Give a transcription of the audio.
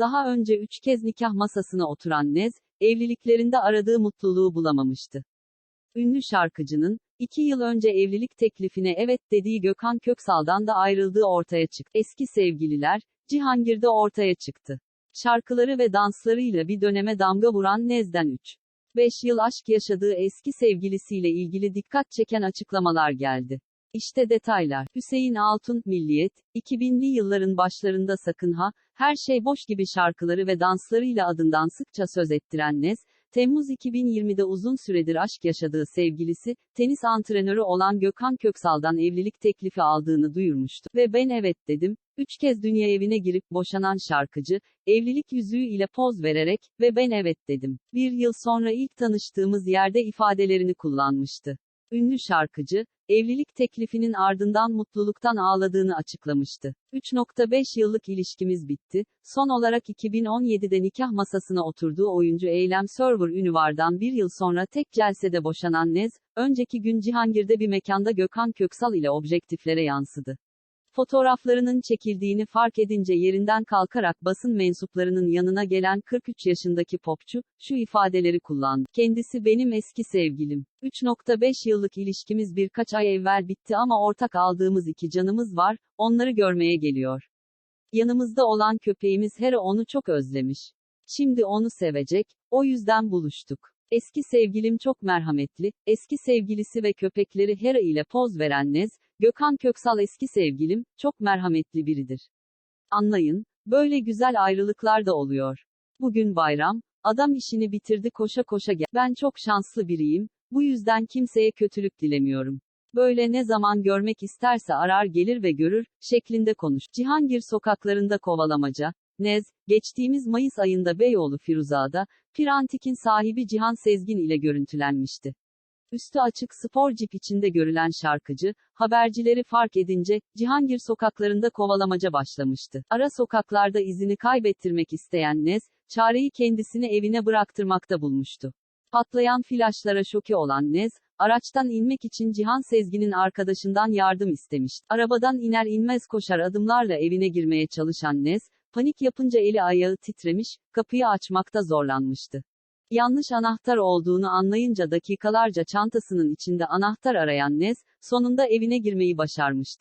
Daha önce üç kez nikah masasına oturan Nez, evliliklerinde aradığı mutluluğu bulamamıştı. Ünlü şarkıcının, iki yıl önce evlilik teklifine evet dediği Gökhan Köksal'dan da ayrıldığı ortaya çıktı. Eski sevgililer, Cihangir'de ortaya çıktı. Şarkıları ve danslarıyla bir döneme damga vuran Nez'den 3. 5 yıl aşk yaşadığı eski sevgilisiyle ilgili dikkat çeken açıklamalar geldi. İşte detaylar. Hüseyin Altun, Milliyet, 2000'li yılların başlarında Sakın Ha, Her Şey Boş gibi şarkıları ve danslarıyla adından sıkça söz ettiren Nez, Temmuz 2020'de uzun süredir aşk yaşadığı sevgilisi, tenis antrenörü olan Gökhan Köksal'dan evlilik teklifi aldığını duyurmuştu. Ve ben evet dedim, üç kez dünya evine girip boşanan şarkıcı, evlilik yüzüğü ile poz vererek, ve ben evet dedim. Bir yıl sonra ilk tanıştığımız yerde ifadelerini kullanmıştı. Ünlü şarkıcı, evlilik teklifinin ardından mutluluktan ağladığını açıklamıştı. 3.5 yıllık ilişkimiz bitti. Son olarak 2017'de nikah masasına oturduğu oyuncu Eylem Server Ünüvar'dan bir yıl sonra tek celsede boşanan Nez, önceki gün Cihangir'de bir mekanda Gökhan Köksal ile objektiflere yansıdı. Fotoğraflarının çekildiğini fark edince yerinden kalkarak basın mensuplarının yanına gelen 43 yaşındaki popçu, şu ifadeleri kullandı. Kendisi benim eski sevgilim. 3.5 yıllık ilişkimiz birkaç ay evvel bitti ama ortak aldığımız iki canımız var, onları görmeye geliyor. Yanımızda olan köpeğimiz Hera onu çok özlemiş. Şimdi onu sevecek, o yüzden buluştuk. Eski sevgilim çok merhametli, eski sevgilisi ve köpekleri Hera ile poz veren Nez, Gökhan Köksal eski sevgilim, çok merhametli biridir. Anlayın, böyle güzel ayrılıklar da oluyor. Bugün bayram, adam işini bitirdi koşa koşa gel. Ben çok şanslı biriyim, bu yüzden kimseye kötülük dilemiyorum. Böyle ne zaman görmek isterse arar gelir ve görür, şeklinde konuş. Cihangir sokaklarında kovalamaca, Nez, geçtiğimiz Mayıs ayında Beyoğlu Firuza'da, Pirantik'in sahibi Cihan Sezgin ile görüntülenmişti. Üstü açık spor cip içinde görülen şarkıcı, habercileri fark edince, Cihangir sokaklarında kovalamaca başlamıştı. Ara sokaklarda izini kaybettirmek isteyen Nez, çareyi kendisini evine bıraktırmakta bulmuştu. Patlayan flaşlara şoke olan Nez, araçtan inmek için Cihan Sezgin'in arkadaşından yardım istemişti. Arabadan iner inmez koşar adımlarla evine girmeye çalışan Nez, panik yapınca eli ayağı titremiş, kapıyı açmakta zorlanmıştı. Yanlış anahtar olduğunu anlayınca dakikalarca çantasının içinde anahtar arayan Nez, sonunda evine girmeyi başarmıştı.